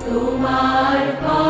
তোমার পা